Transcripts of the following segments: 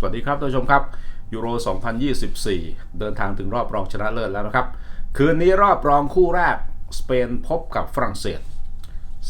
สวัสดีครับท่านผู้ชมครับยูโร 2024 เดินทางถึงรอบรองชนะเลิศแล้วนะครับ คืนนี้รอบรองคู่แรก สเปนพบกับฝรั่งเศส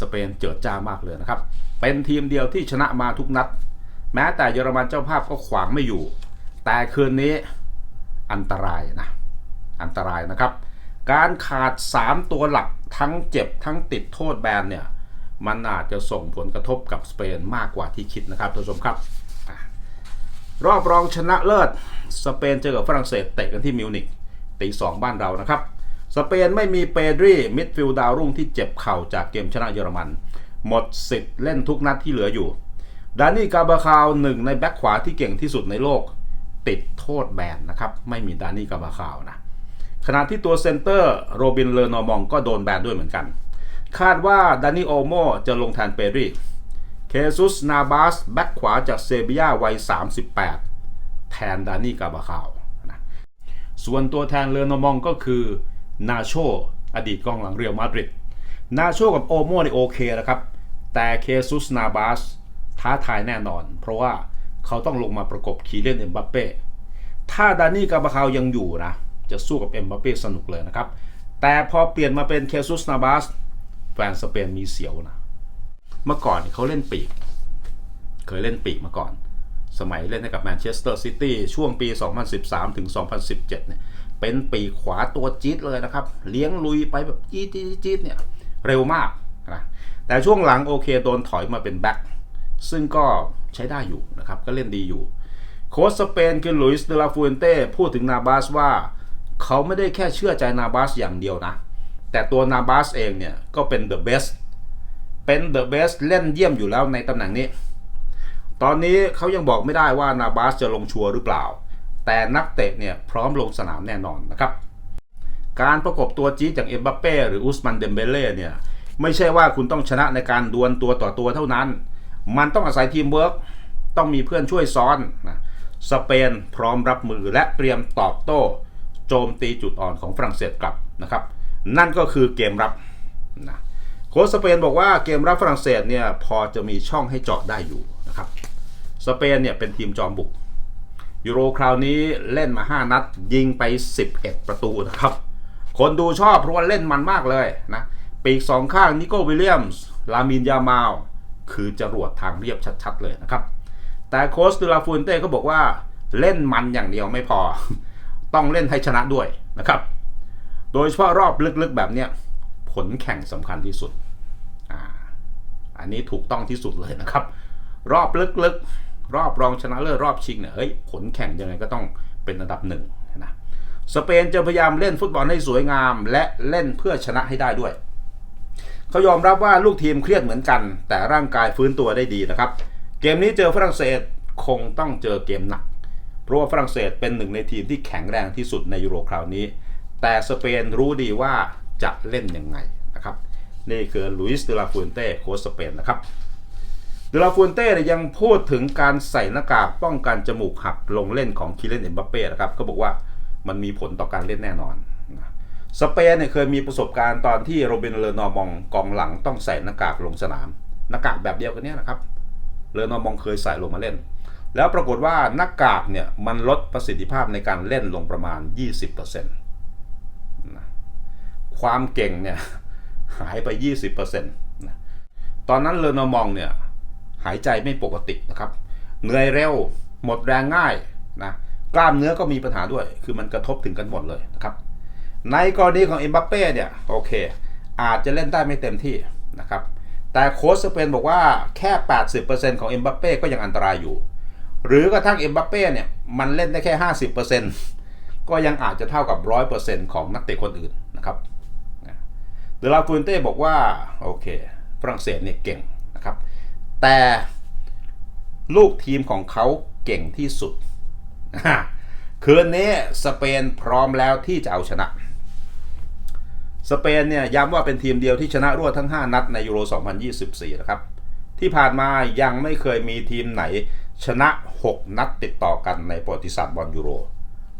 สเปนเจิดจ้ามากเลยนะครับ เป็นทีมเดียวที่ชนะมาทุกนัด แม้แต่เยอรมันเจ้าภาพก็ขวางไม่อยู่ แต่คืนนี้อันตรายนะ อันตรายนะครับ การขาด 3 ตัวหลักทั้งเจ็บทั้งติดโทษแบนเนี่ย มันอาจจะส่งผลกระทบกับสเปนมากกว่าที่คิดนะครับท่านผู้ชมครับ รอบรองชนะเลิศ สเปนเจอกับฝรั่งเศสเตะกันที่มิวนิกตีสองบ้านเรานะครับ สเปนไม่มีเปดรีมิดฟิลด์ดาวรุ่งที่เจ็บเข่าจากเกมชนะเยอรมัน หมดสิทธิ์เล่นทุกนัดที่เหลืออยู่ดานี่กาบาคาวหนึ่งในแบ็คขวาที่เก่งที่สุดในโลก ติดโทษแบนนะครับ ไม่มีดานี่กาบาคาวนะขณะที่ตัวเซนเตอร์โรบินเลอนอมองก็โดนแบนด้วยเหมือนกัน คาดว่าดานิโอโมจะลงแทนเปรี เคซุสนาบาสแบ็คขวาจากเซบียาวัย 38 แทนดานี่กาบาคาวนะส่วนตัวแทนเลอนอร์มองก็คือนาโชอดีตกองหลังเรียลมาดริดนาโชกับโอโมนี่โอเคนะครับ แต่เคซุสนาบาสท้าทายแน่นอน เพราะว่าเขาต้องลงมาประกบคีเลนเอ็มบัปเป้ถ้าดานี่กาบาคาวยังอยู่นะ จะสู้กับเอ็มบัปเป้สนุกเลยนะครับ แต่พอเปลี่ยนมาเป็นเคซุสนาบาสแฟนสเปนมีเสียวนะ เมื่อก่อนเขาเล่นปีก เคยเล่นปีกมาก่อน สมัยเล่นให้กับแมนเชสเตอร์ซิตี้ช่วงปี 2013 ถึง 2017 เนี่ยเป็นปีกขวาตัวจี๊ดเลยนะครับ เลี้ยงลุยไปแบบจี๊ดจี๊ดจี๊ดเนี่ยเร็วมากนะแต่ช่วงหลังโอเคโดนถอยมาเป็นแบ็คซึ่งก็ใช้ได้อยู่นะครับ ก็เล่นดีอยู่ โค้ชสเปนคือลุยส์เดลาฟูเอนเต้พูดถึงนาบาสว่าเขาไม่ได้แค่เชื่อใจนาบาสอย่างเดียวนะ แต่ตัวนาบาสเองเนี่ย ก็เป็นเดอะเบส เป็นเดอะเบสเล่นเยี่ยมอยู่แล้วในตำแหน่งนี้ ตอนนี้เขายังบอกไม่ได้ว่านาบาสจะลงชัวร์หรือเปล่า แต่นักเตะเนี่ยพร้อมลงสนามแน่นอนนะครับ การประกบตัวจี๊ดอย่างเอ็มบัปเป้หรืออุสมันเดมเบเล่เนี่ยไม่ใช่ว่าคุณต้องชนะในการดวลตัวต่อตัวเท่านั้น มันต้องอาศัยทีมเวิร์กต้องมีเพื่อนช่วยซ้อนนะสเปนพร้อมรับมือและเตรียมตอบโต้ โจมตีจุดอ่อนของฝรั่งเศสกลับนะครับ นั่นก็คือเกมรับนะ โค้ชสเปนบอกว่าเกมรับฝรั่งเศสเนี่ยพอจะมีช่องให้เจาะได้อยู่นะครับสเปนเนี่ยเป็นทีมจอมบุกยูโรคราวนี้เล่นมา 5 นัด ยิงไป 11 ประตูนะครับ คนดูชอบเพราะว่าเล่นมันมากเลยนะปีกสองข้างนิโก้วิลเลียมส์ลามินยามาลคือจรวดทางเรียบชัดๆเลยนะครับ แต่โค้ชตูลาฟูนเต้ก็บอกว่าเล่นมันอย่างเดียวไม่พอ ต้องเล่นให้ชนะด้วยนะครับ โดยเฉพาะรอบลึกๆแบบเนี้ย ผลแข่งสำคัญที่สุดออันนี้ถูกต้องที่สุดเลยนะครับ รอบลึกๆ รอบรองชนะเลิศรอบชิงเนี่ยเฮ้ยผลแข่งยังไงก็ต้องเป็นอันดับหนึ่งนะสเปนจะพยายามเล่นฟุตบอลให้สวยงาม และเล่นเพื่อชนะให้ได้ด้วย เขายอมรับว่าลูกทีมเครียดเหมือนกัน แต่ร่างกายฟื้นตัวได้ดีนะครับ เกมนี้เจอฝรั่งเศสคงต้องเจอเกมหนัก เพราะว่าฝรั่งเศสเป็นหนึ่งในทีมที่แข็งแรงที่สุดในยูโรคราวนี้ แต่สเปนรู้ดีว่า จะเล่นยังไงนะครับนี่คือลุยส์เดลาฟูนเต้โค้ชสเปนนะครับเดลาฟูนเต้ยังพูดถึงการใส่หน้ากากป้องกันจมูกหักลงเล่นของคิเลนเอ็มบัปเป้นะครับก็บอกว่ามันมีผลต่อการเล่นแน่นอนสเปนเนี่ยเคยมีประสบการณ์ตอนที่โรเบนเลนอมองกองหลังต้องใส่หน้ากากลงสนามหน้ากากแบบเดียวกันเนี้นะครับเลนอมองเคยใส่ลงมาเล่น แล้วปรากฏว่าหน้ากากเนี่ยมันลดประสิทธิภาพในการเล่นลงประมาณ 20%นะ ความเก่งเนี่ยหายไป 20%นะตอนนั้นเลนอมองเนี่ยหายใจไม่ปกตินะครับ เหนื่อยเร็ว หมดแรงง่ายนะกล้ามเนื้อก็มีปัญหาด้วย คือมันกระทบถึงกันหมดเลยนะครับ ในกรณีของเอ็มบัปเป้เนี่ยโอเค อาจจะเล่นได้ไม่เต็มที่นะครับ แต่โค้ชสเปนบอกว่าแค่ 80%ของเอ็มบัปเป้ก็ยังอันตรายอยู่ หรือกระทั่งเอ็มบัปเป้เนี่ยมันเล่นได้แค่ 50%ก็ยังอาจจะเท่ากับ 100%ของนักเตะคนอื่นนะครับ เดลาฟูนเต้บอกว่าโอเคฝรั่งเศสเนี่ยเก่งนะครับ แต่ลูกทีมของเขาเก่งที่สุด คืนนี้สเปนพร้อมแล้วที่จะเอาชนะ สเปนเนี่ยย้ำว่าเป็นทีมเดียวที่ชนะรวดทั้ง 5 นัดในยูโร 2024 นะครับ ที่ผ่านมายังไม่เคยมีทีมไหนชนะ 6 นัดติดต่อกันในประวัติศาสตร์บอลยูโร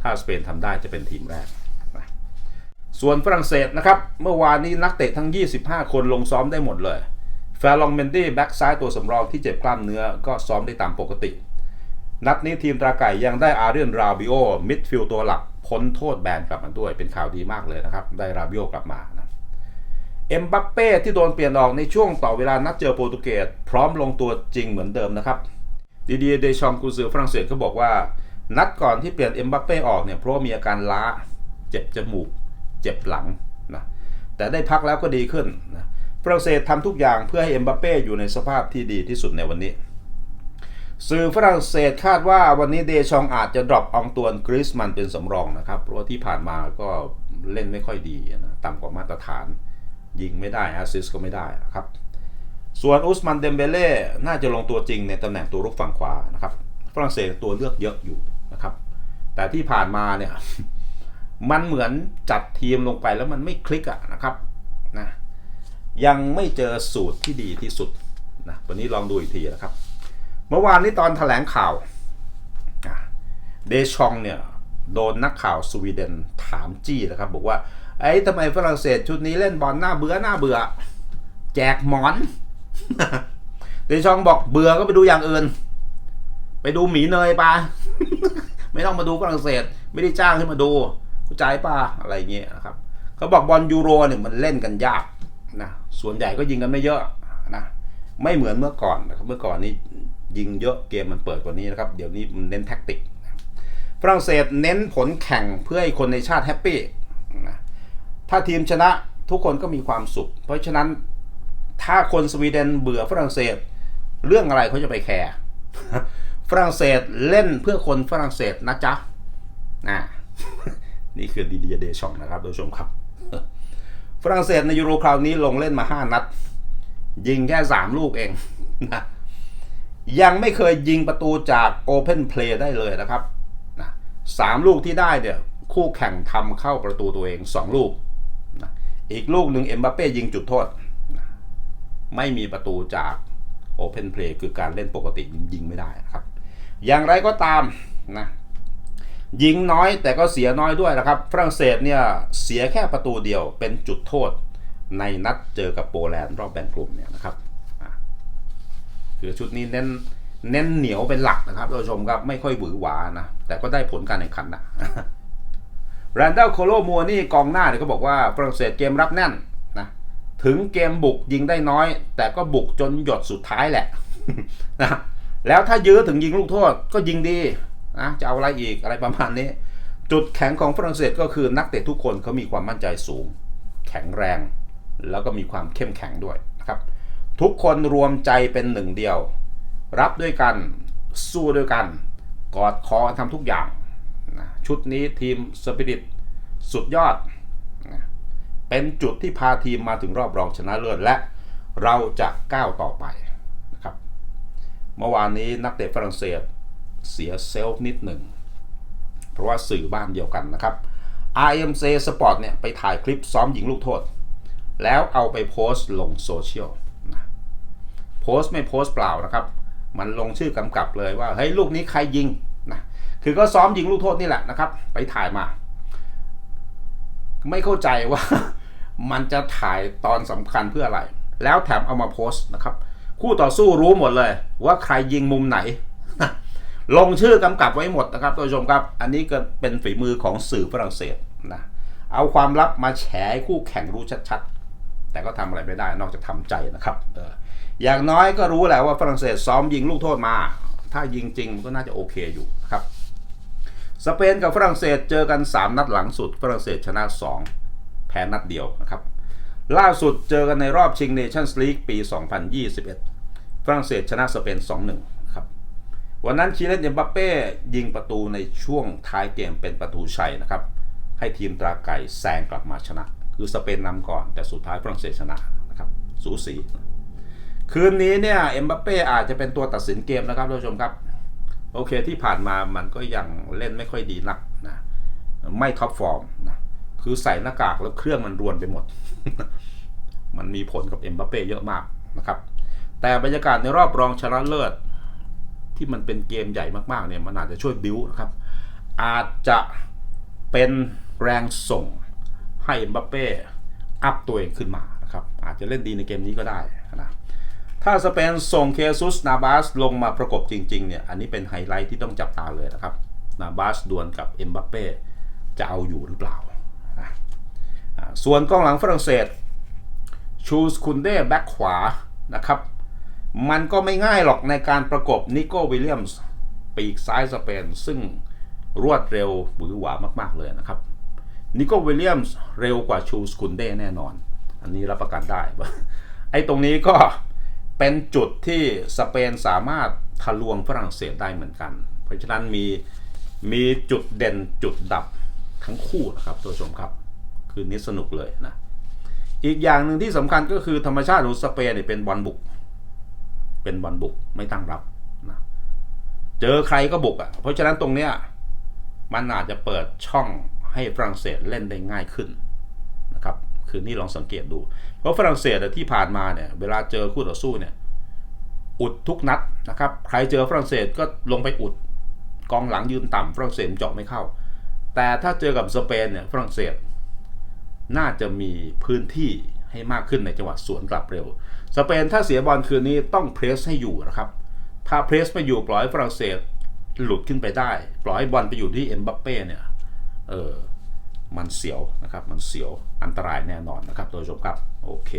ถ้าสเปนทำได้จะเป็นทีมแรก ส่วนฝรั่งเศสนะครับ เมื่อวานนี้นักเตะทั้ง 25 คนลงซ้อมได้หมดเลยแฟร์ลองเมนดี้แบ็กซ้ายตัวสำรองที่เจ็บกล้ามเนื้อก็ซ้อมได้ตามปกติ นัดนี้ทีมตราไก่ยังได้อาเรียนราบิโอมิดฟิลด์ตัวหลักพ้นโทษแบนกลับมาด้วยเป็นข่าวดีมากเลยนะครับ ได้ราบิโอกลับมานะเอ็มบัปเป้ที่โดนเปลี่ยนออกในช่วงต่อเวลานัดเจอโปรตุเกสพร้อมลงตัวจริงเหมือนเดิมนะครับดีเดียเดชองกุนซือฝรั่งเศสเขาบอกว่า นัดก่อนที่เปลี่ยนเอ็มบัปเป้ออกเนี่ยเพราะมีอาการล้าเจ็บจมูก เจ็บหลังนะแต่ได้พักแล้วก็ดีขึ้นนะฝรั่งเศสทำทุกอย่างเพื่อให้เอ็มบัปเป้อยู่ในสภาพที่ดีที่สุดในวันนี้ สื่อฝรั่งเศสคาดว่าวันนี้เดชองอาจจะดรอปอองตวนกริสมันเป็นสำรองนะครับเพราะว่าที่ผ่านมาก็เล่นไม่ค่อยดีนะต่ำกว่ามาตรฐาน ยิงไม่ได้อสซิสก็ไม่ได้นะครับส่วนอุสมันเดมเบเล่น่าจะลงตัวจริงในตำแหน่งตัวรุกฝั่งขวานะครับฝรั่งเศสตัวเลือกเยอะอยู่นะครับแต่ที่ผ่านมาเนี่ย มันเหมือนจัดทีมลงไปแล้วมันไม่คลิกอะนะครับนะยังไม่เจอสูตรที่ดีที่สุดนะวันนี้ลองดูอีกทีนะครับ เมื่อวานนี้ตอนแถลงข่าวเดชองเนี่ยโดนนักข่าวสวีเดนถามจี้นะครับ บอกว่าไอ้ทำไมฝรั่งเศสชุดนี้เล่นบอลหน้าเบื่อหน้าเบื่อ แจกหมอน เดชองบอกเบื่อก็ไปดูอย่างอื่น ไปดูหมีเนยปะไม่ต้องมาดูฝรั่งเศส ไม่ได้จ้างให้มาดู เข้าใจป่ะอะไรเงี้ยนะครับเขาบอกบอลยูโรเนี่ยมันเล่นกันยากนะส่วนใหญ่ก็ยิงกันไม่เยอะนะไม่เหมือนเมื่อก่อนนะครับเมื่อก่อนนี้ยิงเยอะเกมมันเปิดกว่านี้นะครับเดี๋ยวนี้มันเน้นแท็กติกฝรั่งเศสเน้นผลแข่งเพื่อให้คนในชาติแฮปปี้นะถ้าทีมชนะทุกคนก็มีความสุข เพราะฉะนั้นถ้าคนสวีเดนเบื่อฝรั่งเศส เรื่องอะไรเขาจะไปแคร์ฝรั่งเศสเล่นเพื่อคนฝรั่งเศสนะจ๊ะนะ นี่คือดีเดีเดชองนะครับท่านผู้ชมครับ ฝรั่งเศสในยูโรคราวนี้ลงเล่นมา 5 นัด ยิงแค่ 3 ลูกเองนะยังไม่เคยยิงประตูจากโอเพนเพลย์ได้เลยนะครับนะสามลูกที่ได้เนี่ยคู่แข่งทำเข้าประตูตัวเอง 2 ลูกนะอีกลูกหนึ่งเอ็มบัปเป้ยิงจุดโทษนะไม่มีประตูจากโอเพนเพลย์คือการเล่นปกติยิงไม่ได้นะครับ อย่างไรก็ตามนะ ยิงน้อยแต่ก็เสียน้อยด้วยนะครับ ฝรั่งเศสเนี่ยเสียแค่ประตูเดียวเป็นจุดโทษในนัดเจอกับโปแลนด์รอบแบ่งกลุ่มเนี่ยนะครับคือชุดนี้เน้นเน้นเหนียวเป็นหลักนะครับท่านผู้ชมครับไม่ค่อยหวือหวานะ แต่ก็ได้ผลการแข่งขันนะแรนดัลโคโลมัวนี่กองหน้าเนี่ยก็บอกว่าฝรั่งเศสเกมรับแน่นนะถึงเกมบุกยิงได้น้อย แต่ก็บุกจนหยดสุดท้ายแหละนะแล้วถ้ายื้อถึงยิงลูกโทษก็ยิงดี นะจะเอาอะไรอีกอะไรประมาณนี้ จุดแข็งของฝรั่งเศสก็คือนักเตะทุกคนเขามีความมั่นใจสูง แข็งแรง แล้วก็มีความเข้มแข็งด้วยนะครับ ทุกคนรวมใจเป็นหนึ่งเดียว รับด้วยกันสู้ด้วยกัน กอดคอทำทุกอย่างนะชุดนี้ทีมสปิริตสุดยอดนะเป็นจุดที่พาทีมมาถึงรอบรองชนะเลิศและเราจะก้าวต่อไปนะครับ เมื่อวานนี้นักเตะฝรั่งเศส เสียเซลฟ์นิดหนึ่ง เพราะว่าสื่อบ้านเดียวกันนะครับ RMC Sport เนี่ยไปถ่ายคลิปซ้อมยิงลูกโทษ แล้วเอาไปโพสต์ลงโซเชียลนะโพสต์ไม่โพสต์เปล่านะครับ มันลงชื่อกำกับเลยว่าเฮ้ยลูกนี้ใครยิงนะคือก็ซ้อมยิงลูกโทษนี่แหละนะครับ ไปถ่ายมา ไม่เข้าใจว่ามันจะถ่ายตอนสำคัญเพื่ออะไร แล้วแถมเอามาโพสต์นะครับ คู่ต่อสู้รู้หมดเลยว่าใครยิงมุมไหน ลงชื่อกำกับไว้หมดนะครับท่านผู้ชมครับ อันนี้ก็เป็นฝีมือของสื่อฝรั่งเศสนะเอาความลับมาแฉให้คู่แข่งรู้ชัดๆ แต่ก็ทำอะไรไม่ได้นอกจากทำใจนะครับเอออย่างน้อยก็รู้แหละว่าฝรั่งเศสซ้อมยิงลูกโทษมา ถ้ายิงจริงมันก็น่าจะโอเคอยู่ครับ สเปนกับฝรั่งเศสเจอกัน 3 นัดหลังสุด ฝรั่งเศสชนะ 2 แพ้นัดเดียวนะครับ ล่าสุดเจอกันในรอบชิงเนชั่นส์ลีกปี 2021 ฝรั่งเศสชนะสเปน 2-1 วันนั้นคีเลนเอ็มบัปเป้ยิงประตูในช่วงท้ายเกมเป็นประตูชัยนะครับ ให้ทีมตราไก่แซงกลับมาชนะ คือสเปนนำก่อนแต่สุดท้ายฝรั่งเศสชนะนะครับสูสี คืนนี้เนี่ยเอ็มบัปเป้อาจจะเป็นตัวตัดสินเกมนะครับท่านผู้ชมครับ โอเคที่ผ่านมามันก็ยังเล่นไม่ค่อยดีนักนะไม่ท็อปฟอร์มนะคือใส่หน้ากากแล้วเครื่องมันรวนไปหมด มันมีผลกับเอ็มบัปเป้เยอะมากนะครับแต่บรรยากาศในรอบรองชนะเลิศ ที่มันเป็นเกมใหญ่มากๆเนี่ยมันอาจจะช่วยบิ้วนะครับอาจจะเป็นแรงส่งให้เอ็มบัปเป้อัพตัวเองขึ้นมานะครับอาจจะเล่นดีในเกมนี้ก็ได้นะถ้าสเปนส่งเคซุสนาบาสลงมาประกบจริงๆเนี่ยอันนี้เป็นไฮไลท์ที่ต้องจับตาเลยนะครับนาบาสดวลกับเอ็มบัปเป้จะเอาอยู่หรือเปล่าอะส่วนกองหลังฝรั่งเศสชูสคุนเด้แบ็คขวานะครับ มันก็ไม่ง่ายหรอกในการประกบนิโก้วิลเลียมส์ปีกซ้ายสเปน ซึ่งรวดเร็วบือหวามากๆเลยนะครับนิโก้วิลเลียมส์เร็วกว่าชูสคุนเด้แน่นอน อันนี้รับประกันได้ ไอ้ตรงนี้ก็เป็นจุดที่สเปนสามารถทะลวงฝรั่งเศสได้เหมือนกัน เพราะฉะนั้นมีมีจุดเด่นจุดดับทั้งคู่นะครับตัวชมครับ คืนนี้สนุกเลยนะ อีกอย่างหนึ่งที่สำคัญก็คือธรรมชาติของสเปนเนี่ยเป็นบอลบุก เป็นบอลบุกไม่ตั้งรับนะเจอใครก็บุกอะ เพราะฉะนั้นตรงเนี้ยมันอาจจะเปิดช่องให้ฝรั่งเศสเล่นได้ง่ายขึ้นนะครับ คืนนี้ลองสังเกตดู เพราะฝรั่งเศสที่ผ่านมาเนี่ยเวลาเจอคู่ต่อสู้เนี่ยอุดทุกนัดนะครับ ใครเจอฝรั่งเศสก็ลงไปอุดกองหลังยืนต่ำฝรั่งเศสเจาะไม่เข้า แต่ถ้าเจอกับสเปนเนี่ยฝรั่งเศส น่าจะมีพื้นที่ ให้มากขึ้นในจังหวะสวนกลับเร็ว สเปนถ้าเสียบอลคืนนี้ต้องเพรสให้อยู่นะครับ ถ้าเพรสไม่อยู่ปล่อยฝรั่งเศสหลุดขึ้นไปได้ ปล่อยบอลไปอยู่ที่เอ็มบัปเป้เนี่ย เออ มันเสียวนะครับ มันเสียวอันตรายแน่นอนนะครับโดยชมครับ โอเค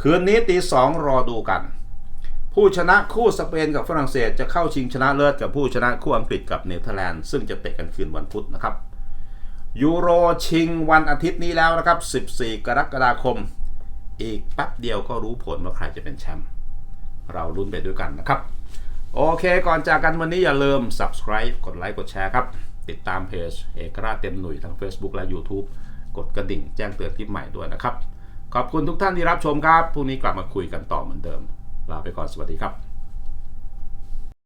คืนนี้ตีสองรอดูกัน ผู้ชนะคู่สเปนกับฝรั่งเศสจะเข้าชิงชนะเลิศกับผู้ชนะคู่อังกฤษกับเนเธอร์แลนด์ซึ่งจะเตะกันคืนวันพุธนะครับยูโรชิงวันอาทิตย์นี้แล้วนะครับ 14 กรกฎาคม อีกแป๊บเดียวก็รู้ผลว่าใครจะเป็นแชมป์เราลุ้นไปด้วยกันนะครับ โอเคก่อนจากกันวันนี้อย่าลืม subscribe กดไลค์กดแชร์ครับ ติดตามเพจเอกราชเต็มหนุ่ยทั้ง Facebook และ YouTube กดกระดิ่งแจ้งเตือนคลิปใหม่ด้วยนะครับ ขอบคุณทุกท่านที่รับชมครับพรุ่งนี้กลับมาคุยกันต่อเหมือนเดิม ลาไปก่อนสวัสดีครับ